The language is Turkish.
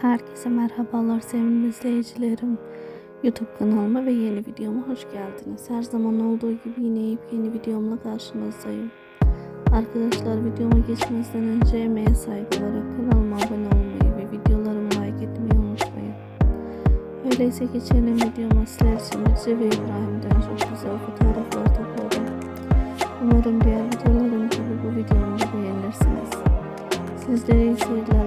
Herkese merhabalar sevgili izleyicilerim. YouTube kanalıma ve yeni videoma hoş geldiniz. Her zaman olduğu gibi yine yeni videomla karşınızdayım. Arkadaşlar videoma geçmeden önce emeğe saygılarak kanalıma abone olmayı ve videolarımı like etmeyi unutmayın. Öyleyse geçelim videoma sizler için Rize ve İbrahim'den çok güzel fotoğraflar topladım. Umarım diğer videolarım gibi bu videomu da beğenirsiniz. Sizlere iyi seyirler